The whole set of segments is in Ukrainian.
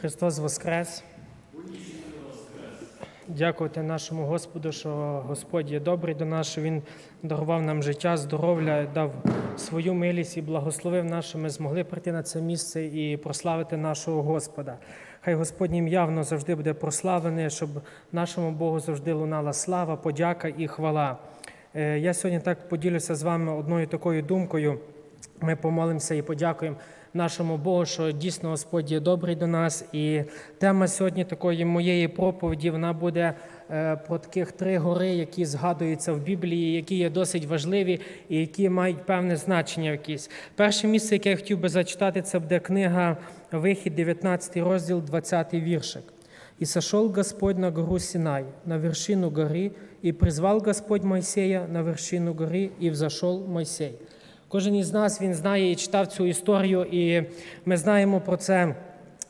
Христос Воскрес! Дякувати нашому Господу, що Господь є добрий до нас, що Він дарував нам життя, здоров'я, дав свою милість і благословив нас, що ми змогли прийти на це місце і прославити нашого Господа. Хай Господнє ім'я воно завжди буде прославлене, щоб нашому Богу завжди лунала слава, подяка і хвала. Е, Я сьогодні так поділюся з вами одною такою думкою. Ми помолимося і подякуємо нашому Богу, що дійсно Господь є добрий до нас. І тема сьогодні такої моєї проповіді вона буде е, про таких три гори, які згадуються в Біблії, які є досить важливі і які мають певне значення якесь. Перше місце, яке я хотів би зачитати, це буде книга Вихід, 19 розділ, 20 віршик. «И сошел Господь на гору Синай, на вершину горы, и призвал Господь Мойсея на вершину горы, и взошел Мойсей». Кожен із нас він знає і читав цю історію, і ми знаємо про це.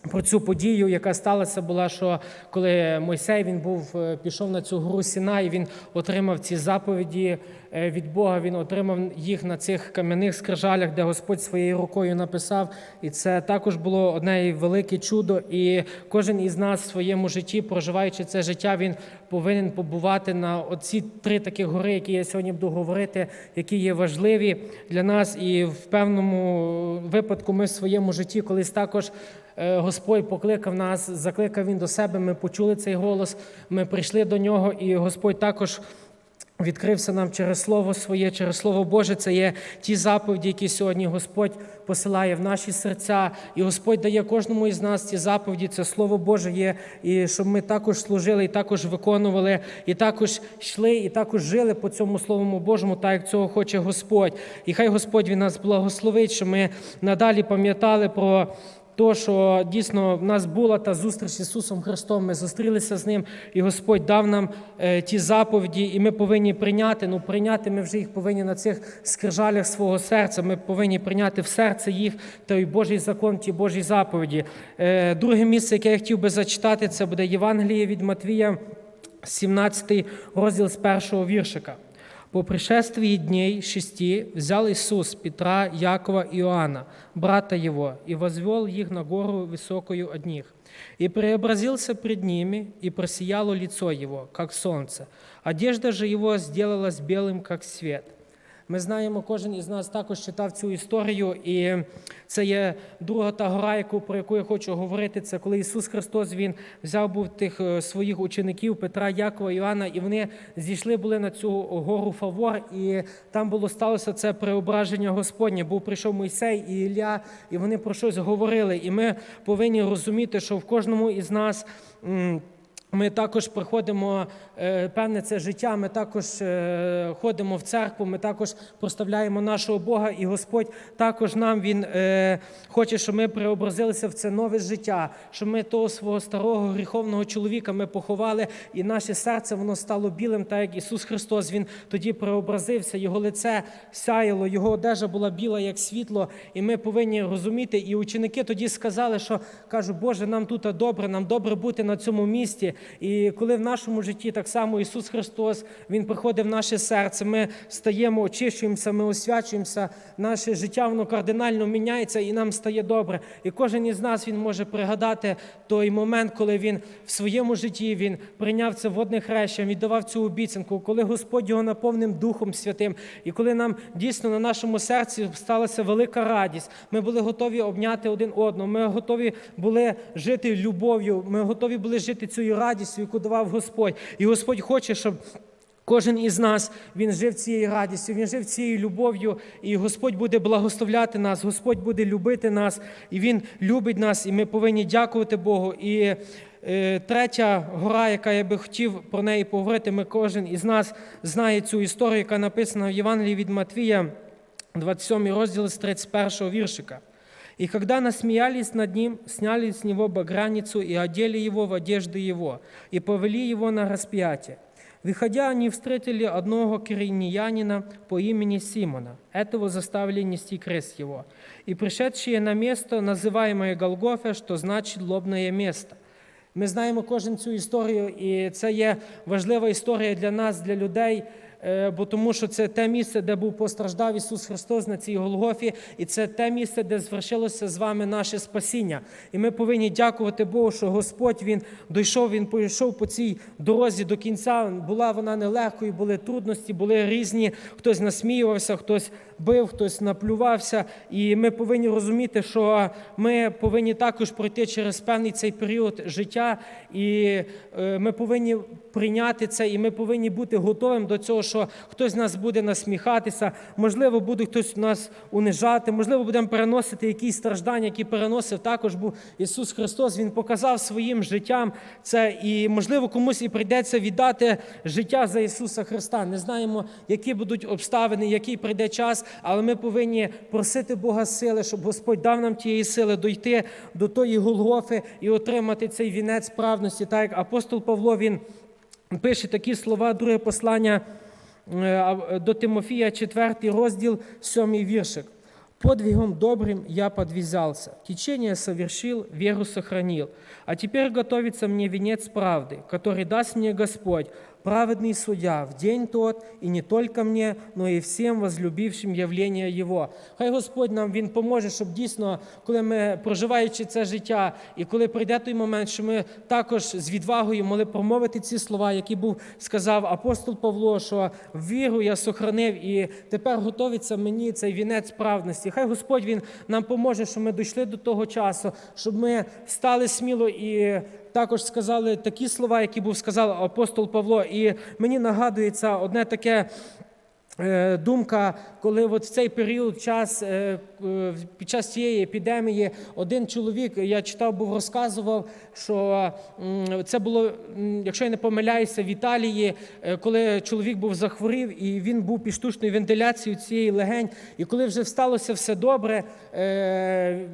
Про цю подію, яка сталася, була, що коли Мойсей він був е, пішов на цю гору Сінай, він отримав ці заповіді е, від Бога. Він отримав їх на цих кам'яних скрижалях, де Господь своєю рукою написав. І це також було одне велике чудо. І кожен із нас в своєму житті, проживаючи це життя, він повинен побувати на оці три такі гори, які я сьогодні буду говорити, які є важливі для нас. І в певному випадку ми в своєму житті колись також. Е, Господь покликав нас, закликав Він до себе. Ми почули цей голос, ми прийшли до нього, і Господь також відкрився нам через Слово Своє, через Слово Боже. Це є ті заповіді, які сьогодні Господь посилає в наші серця. І Господь дає кожному із нас ці заповіді. Це Слово Боже є, і щоб ми також служили, і також виконували, і також йшли, і також жили по цьому Словому Божому, так як цього хоче Господь. І хай Господь Він нас благословить, щоб ми надалі пам'ятали про. То, що дійсно в нас була та зустріч з Ісусом Христом, ми зустрілися з Ним, і Господь дав нам е, ті заповіді, і ми повинні прийняти. Ну, прийняти ми вже їх повинні на цих скрижалях свого серця. Ми повинні прийняти в серце їх той Божий закон, ті Божі заповіді. Е, друге місце, яке я хотів би зачитати, це буде Євангеліє від Матвія, 17 розділ з першого віршика. По пришествии дней шести взял Иисус Петра, Якова и Иоанна, брата его, и возвел их на гору высокую от них. И преобразился пред ними, и просияло лицо его, как солнце. Одежда же его сделалась белым, как свет. Ми знаємо, кожен із нас також читав цю історію, і це є друга та гора, яку про яку я хочу говорити. Це коли Ісус Христос Він взяв був тих е, своїх учеників Петра, Якова, Іоанна, і вони зійшли були на цю гору Фавор, і там було сталося це преображення Господнє. Був прийшов Мойсей і Ілля, і вони про щось говорили. І ми повинні розуміти, що в кожному із нас. Ми також приходимо е, певне це життя. Ми також е, ходимо в церкву. Ми також проставляємо нашого Бога, і Господь також нам Він е, хоче, щоб ми преобразилися в це нове життя, щоб ми того свого старого гріховного чоловіка ми поховали, і наше серце воно стало білим, так як Ісус Христос. Він тоді преобразився, його лице сяяло, його одежа була біла, як світло. І ми повинні розуміти. І ученики тоді сказали, що кажуть, Боже, нам тут добре, нам добре бути на цьому місці. І коли в нашому житті так само Ісус Христос Він приходить в наше серце, ми стаємо, очищуємося, ми освячуємося, наше життя воно кардинально міняється і нам стає добре. І кожен із нас він може пригадати той момент, коли він в своєму житті він прийняв це водне хрещення, віддавав цю обіцянку, коли Господь його наповнив Духом Святим, і коли нам дійсно на нашому серці сталася велика радість, ми були готові обняти один одного, ми готові були жити любов'ю, ми готові були жити цією радістю, яку давав Господь. І Господь хоче, щоб. Кожен із нас він жив цією радістю, він жив цією любов'ю, і Господь буде благословляти нас, Господь буде любити нас, і Він любить нас, і ми повинні дякувати Богу. І е, третя гора, яка я би хотів про неї поговорити, ми кожен із нас знає цю історію, яка написана в Євангелії від Матвія, 27 розділ з 31 віршика. И когда насмеялись над ним, сняли с него баграницу и одели его в одежды его, и повели его на распятие. Выходя, они встретили одного кириньянина по имени Симона. Этого заставили нести крест его. И пришедшие на место, называемое Голгофа, что значит «лобное место». Ми знаємо кожен цю історію, і це є важлива історія для нас, для людей. е, бо тому що це те місце, де був постраждав Ісус Христос на цій Голгофі, і це те місце, де звершилося з вами наше спасіння. І ми повинні дякувати Богу, що Господь Він дійшов, Він пройшов по цій дорозі до кінця. Була вона нелегкою, були трудності, були різні. Хтось насміювався, хтось бив, хтось наплювався. І ми повинні розуміти, що ми повинні також пройти через певний цей період життя, і е, ми повинні прийняти це, і ми повинні бути готовим до цього, що хтось з нас буде насміхатися, можливо, буде хтось нас унижати, можливо, будемо переносити якісь страждання, які переносив також був Ісус Христос. Він показав своїм життям це, і можливо комусь і прийдеться віддати життя за Ісуса Христа. Не знаємо, які будуть обставини, який прийде час, але ми повинні просити Бога сили, щоб Господь дав нам тієї сили дойти до тої Голгофи і отримати цей вінець правності. Так як апостол Павло він пише такі слова, друге послання до Тимофія, 4 розділ, 7 віршик. Подвигом добрым я подвязался, течение совершил, веру сохранил. А теперь готовится мне венец правды, который даст мне Господь, праведный судья, в день тот, и не только мне, но и всем возлюбившим явление Його. Хай Господь нам Він поможе, щоб дійсно, коли ми проживаючи це життя, і коли прийде той момент, що ми також з відвагою могли промовити ці слова, які був сказав апостол Павло, що віру я сохранив, і тепер готовиться мені цей вінець праведності. Хай Господь Він нам поможе, щоб ми дійшли до того часу, щоб ми стали сміло і також сказали такі слова, які був сказав апостол Павло. І мені нагадується одне таке. Е, Думка, коли от в цей період час е, е, під час цієї епідемії один чоловік, я читав, був розказував, що це було, якщо я не помиляюся, в Італії, коли чоловік був захворів і він був під штучною вентиляцією цієї легень. І коли вже сталося все добре,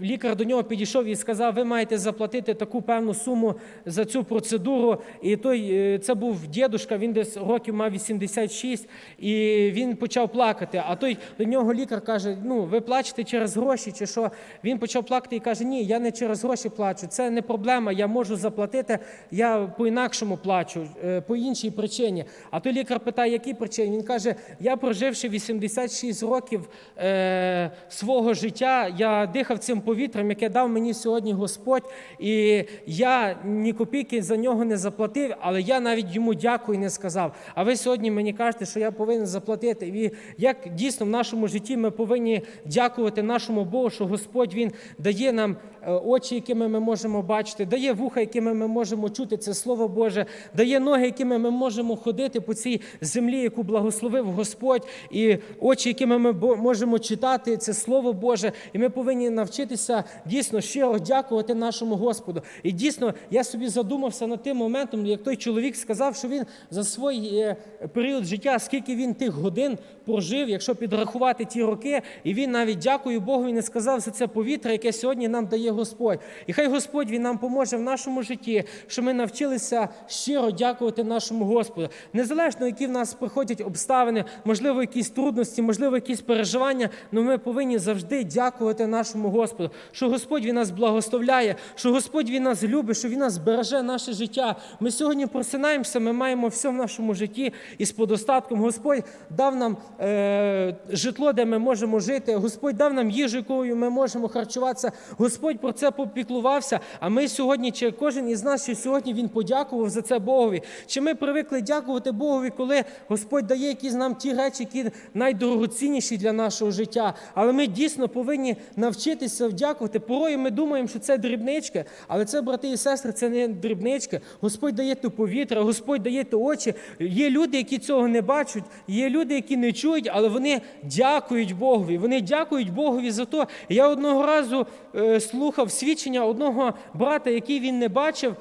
лікар до нього підійшов і сказав: ви маєте заплатити таку певну суму за цю процедуру. І той це був дідушка, він десь років мав 86, і він почав плакати. А той до нього лікар каже: Ну, ви плачете через гроші, чи що? Він почав плакати і каже: Ні, я не через гроші плачу. Це не проблема. Я можу заплатити. Я по-інакшому плачу, е, по іншій причині. А той лікар питає, які причини? Він каже: Я проживши 86 років е, свого життя, я дихав цим повітрям, яке дав мені сьогодні Господь, і я ні копійки за нього не заплатив, але я навіть йому дякую не сказав. А ви сьогодні мені кажете, що я повинен заплатити. І як дійсно в нашому житті ми повинні дякувати нашому Богу, що Господь Він дає нам е, очі, якими ми можемо бачити, дає вуха, якими ми можемо чути це Слово Боже, дає ноги, якими ми можемо ходити по цій землі, яку благословив Господь, і очі, якими ми можемо читати це Слово Боже. І ми повинні навчитися дійсно щиро дякувати нашому Господу. І дійсно, я собі задумався над тим моментом, як той чоловік сказав, що він за свій е, період життя, скільки він тих годин прожив, якщо підрахувати ті роки, і він навіть дякую Богу і не сказав за це повітря, яке сьогодні нам дає Господь. І хай Господь він нам поможе в нашому житті, що ми навчилися щиро дякувати нашому Господу. Незалежно, які в нас приходять обставини, можливо, якісь трудності, можливо, якісь переживання, але ми повинні завжди дякувати нашому Господу, що Господь він нас благословляє, що Господь він нас любить, що він нас береже наше життя. Ми сьогодні просинаємося, ми маємо все в нашому житті із подостатком. Господь дав нам е, житло, де ми можемо жити. Господь дав нам їжу, якою ми можемо харчуватися. Господь про це попіклувався. А ми сьогодні, чи кожен із нас, чи сьогодні він подякував за це Богові. Чи ми привикли дякувати Богові, коли Господь дає якісь нам ті речі, які найдорогоцінніші для нашого життя. Але ми дійсно повинні навчитися вдякувати. Порою ми думаємо, що це дрібнички, але це, брати і сестри, це не дрібнички. Господь дає то повітря, Господь дає то очі. Є люди, які цього не бачать, є люди, які не чують, але вони дякують Богові. Вони дякують Богові за то. Я одного разу е, слухав свідчення одного брата, який він не бачив,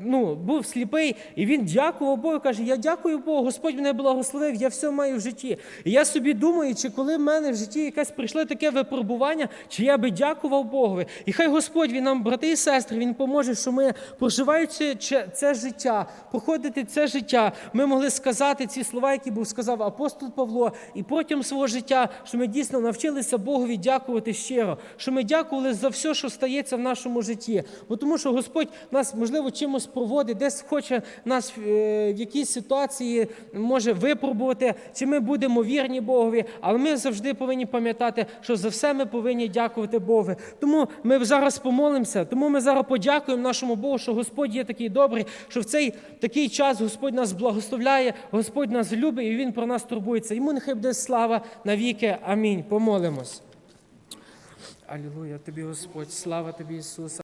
ну, був сліпий, і він дякував Богу. Каже: Я дякую Богу, Господь мене благословив, я все маю в житті. І я собі думаю, чи коли в мене в житті якесь прийшло таке випробування, чи я би дякував Богові. І хай Господь він нам, брати і сестри, він поможе, що ми, проживаючи це, це життя, проходити це життя, ми могли сказати ці слова, які був сказав апостол Павло, і протягом свого життя, що ми дійсно навчилися Богові дякувати щиро, що ми дякували за все, що стається в нашому житті. Бо тому що Господь нас можливо, чимось проводить, десь хоче нас е, в якійсь ситуації може випробувати, чи ми будемо вірні Богові, але ми завжди повинні пам'ятати, що за все ми повинні дякувати Богу. Тому ми зараз помолимося, тому ми зараз подякуємо нашому Богу, що Господь є такий добрий, що в цей такий час Господь нас благословляє, Господь нас любить і Він про нас турбується. Йому нехай буде слава навіки. Амінь. Помолимось. Алілуя тобі, Господь, слава тобі, Ісуса.